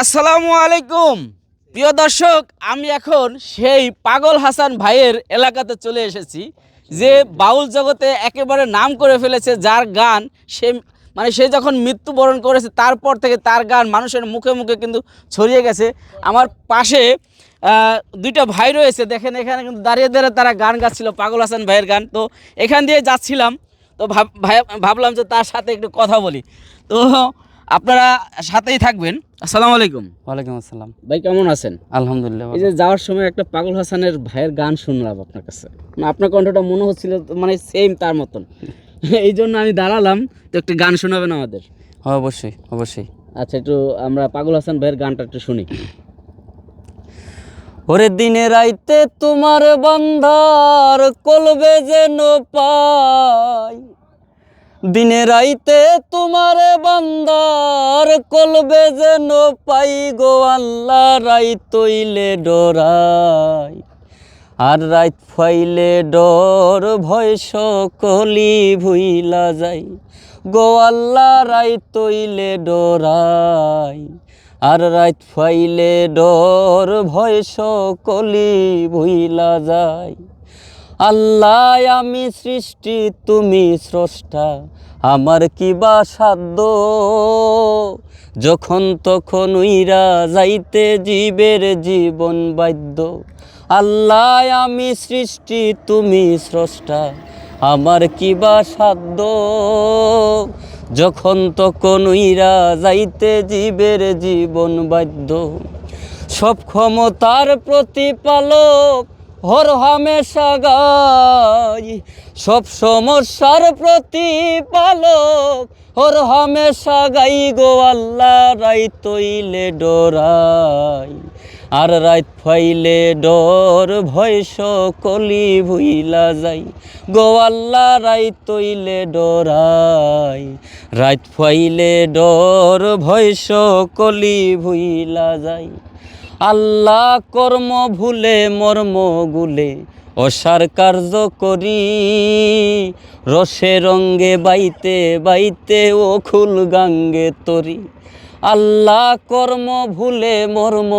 আসসালামু আলাইকুম। প্রিয় দর্শক, আমি এখন সেই পাগল হাসান ভাইয়ের এলাকাতে চলে এসেছি, যে বাউল জগতে একেবারে নাম করে ফেলেছে যার গান সে মানে সে যখন মৃত্যুবরণ করেছে, তারপর থেকে তার গান মানুষের মুখে মুখে কিন্তু ছড়িয়ে গেছে। আমার পাশে দুইটা ভাই রয়েছে। দেখেন, এখানে কিন্তু দাঁড়িয়ে দাঁড়িয়ে তারা গান গাচ্ছিল, পাগল হাসান ভাইয়ের গান। তো এখান দিয়ে যাচ্ছিলাম। তো ভাব ভাবলাম যে তার সাথে একটু কথা বলি। তো আপনারা সাথেই থাকবেন। আসসালামু আলাইকুম। ওয়ালাইকুম আসসালাম। ভাই কেমন আছেন? আলহামদুলিল্লাহ এই যে যাওয়ার সময় একটা পাগল হাসানের ভাইয়ের গান শুনলাম আপনার কাছে। মানে আপনার কণ্ঠটা মনে হচ্ছিল মানে সেম তার মতন। এই জন্য আমি দাঁড়ালাম তো একটু গান শোনাবেন আমাদের। হ্যাঁ অবশ্যই অবশ্যই। আচ্ছা একটু আমরা পাগল হাসান ভাইয়ের গানটা একটু শুনি। ওরে দিনে রাইতে তোমার বন্ধার কলবে যেন পাই। দিনে রাইতে তোমার বন্ধার কলবে যেন পাই গো আল্লাহ, রাই তৈলে ডরাই। আর রাইত ফাইলে ডর ভয় সকলি ভুইলা যাই। গো আল্লাহ, রাই তৈলে ডরাই। আর রাইত ফাইলে ডর ভয় সকলি ভুইলা যাই। আল্লাহ আমি সৃষ্টি, তুমি স্রষ্টা। আমার কি বা সাধ্য? যখন তখন উইরা যাইতে জীবের জীবন বাধ্য। আল্লাহ আমি সৃষ্টি, তুমি স্রষ্টা। আমার কি বা সাধ্য? যখন তখন উইরা যাইতে জীবের জীবন বাধ্য। সব ক্ষমতার প্রতিপালক হর হামেশা গাই, সব সমস্যার প্রতিপালক। হর হামেশা গাই গো আল্লাহ, রাই তৈলে ডরাই। আর রাত ফাইলে ডর ভয় সকলি ভুইলা যাই। গো আল্লাহ, রাই তৈলে ডরাই। রাত ফাইলে ডর ভয় সকলি ভুইলা যাই। আল্লাহ কর্ম ভুলে মর্ম গুলে অসার কার্য করি। রসে রঙ্গে বাইতে বাইতে ও খুল গাঙ্গে তরি। আল্লাহ কর্ম ভুলে মর্ম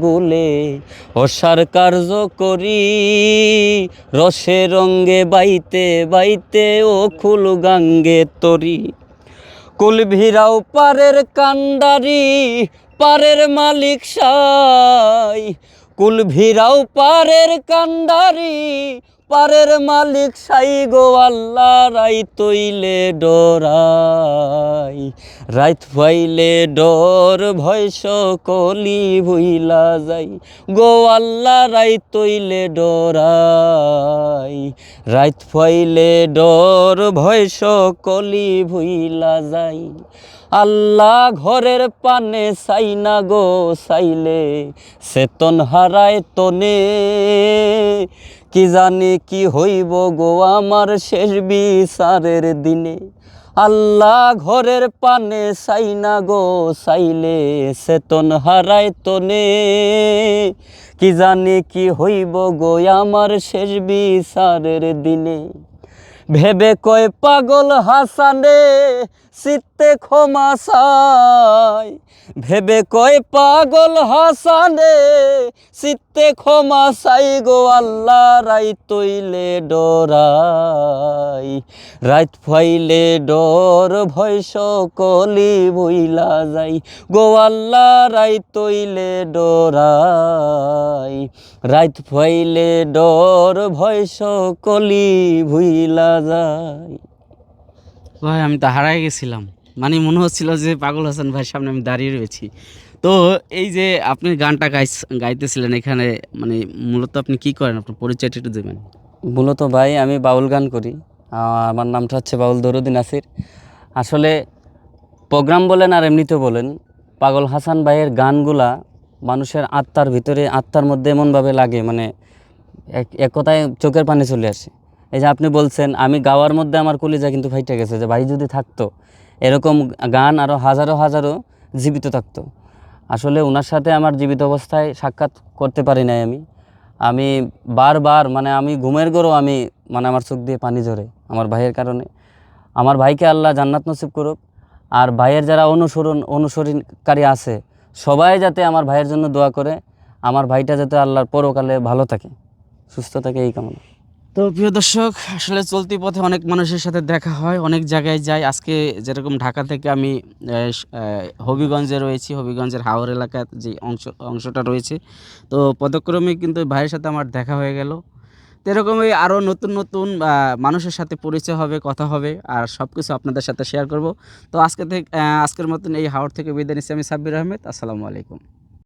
গুলে অসার কার্য করি। রসে রঙ্গে বাইতে বাইতে ও খুল গাঙ্গে তরি। কুলভিরাও পারের কান্ডারি পারের মালিক সাই। কুল ভিরাও পারের কান্ডারি, পারের মালিক সাই গো আল্লাহ রাই তৈলে ডরাই। রাইত ফাইলে ডর, ভয় সকলি ভুইলা যাই। গো আল্লাহ রাই তৈলে ডরাই। রাইত ফাইলে ডর, ভয় সকলি ভুইলা যাই। আল্লাহ ঘরের পানে চাই না গো চাইলে চেতন হারায় তনে। কি জানি কি হইব গো আমার শেষ বিচারের দিনে। আল্লাহ ঘরের পানে চাই না গো চাইলে চেতন হারায় তনে। কি জানি কি হইব গো আমার শেষ বিচারের দিনে। ভেবে কয় পাগল হাসানে চিত্তে ক্ষমা চাই। ভেবে কয় পাগল হাসানে, চিত্তে ক্ষমা চাই গো আল্লাহ, রাই তৈলে ডরাই। রাইত ফাইলে ডর ভয় সকলি বইলা যাই, গো আল্লাহ, রাই তৈলে ডরাই। রাইত ফাইলে ডর ভয় সকলি ভুইলা যায় ভাই, আমি তো হারাই গেছিলাম। মানে মনে হচ্ছিল যে পাগল হাসান ভাইয়ের সামনে আমি দাঁড়িয়ে রয়েছি। তো এই যে আপনি গানটা গাই গাইতেছিলেন এখানে মানে মূলত আপনি কি করেন? আপনার পরিচয়টা একটু দেবেন। মূলত ভাই, আমি বাউল গান করি। আমার নামটা হচ্ছে বাউল দরুদ্দিন নাসির। আসলে প্রোগ্রাম বলেন আর এমনিতে বলেন, পাগল হাসান ভাইয়ের গানগুলা মানুষের আত্মার ভিতরে, আত্মার মধ্যে এমনভাবে লাগে মানে এক এক কথায় চোখের পানি চলে আসে। এই যে আপনি বলছেন, আমি গাওয়ার মধ্যে আমার কলিজা কিন্তু ফাইটে গেছে, যে ভাই যদি থাকতো, এরকম গান আরও হাজারো হাজারো জীবিত থাকতো। আসলে ওনার সাথে আমার জীবিত অবস্থায় সাক্ষাৎ করতে পারি নাই আমি। আমি বারবার মানে আমি ঘুমের গড়ও আমি মানে আমার চোখ দিয়ে পানি ঝরে আমার ভাইয়ের কারণে। আমার ভাইকে আল্লাহ জান্নাত নসিব করুক, আর ভাইয়ের যারা অনুসরণ, অনুসরণকারী আছে, সবাই যাতে আমার ভাইয়ের জন্য দোয়া করে, আমার ভাইটা যাতে আল্লাহর পরকালে ভালো থাকে, সুস্থ থাকে এই কামনা। তো প্রিয় দর্শক, আসলে চলতি পথে অনেক মানুষের সাথে দেখা হয়, অনেক জায়গায় যাই। আজকে যেরকম ঢাকা থেকে আমি হবিগঞ্জে রয়েছি, হবিগঞ্জের হাওর এলাকার যে অংশ, অংশটা রয়েছে। তো পদক্রমে কিন্তু ভাইয়ের সাথে আমার দেখা হয়ে গেল। তো এরকমই আরও নতুন নতুন মানুষের সাথে পরিচয় হবে, কথা হবে, আর সব কিছু আপনাদের সাথে শেয়ার করব। তো আজকে থেকে আজকের মতন এই হাওড় থেকে বিদায় নিচ্ছি আমি সাব্বির আহমেদ। আসসালামু আলাইকুম।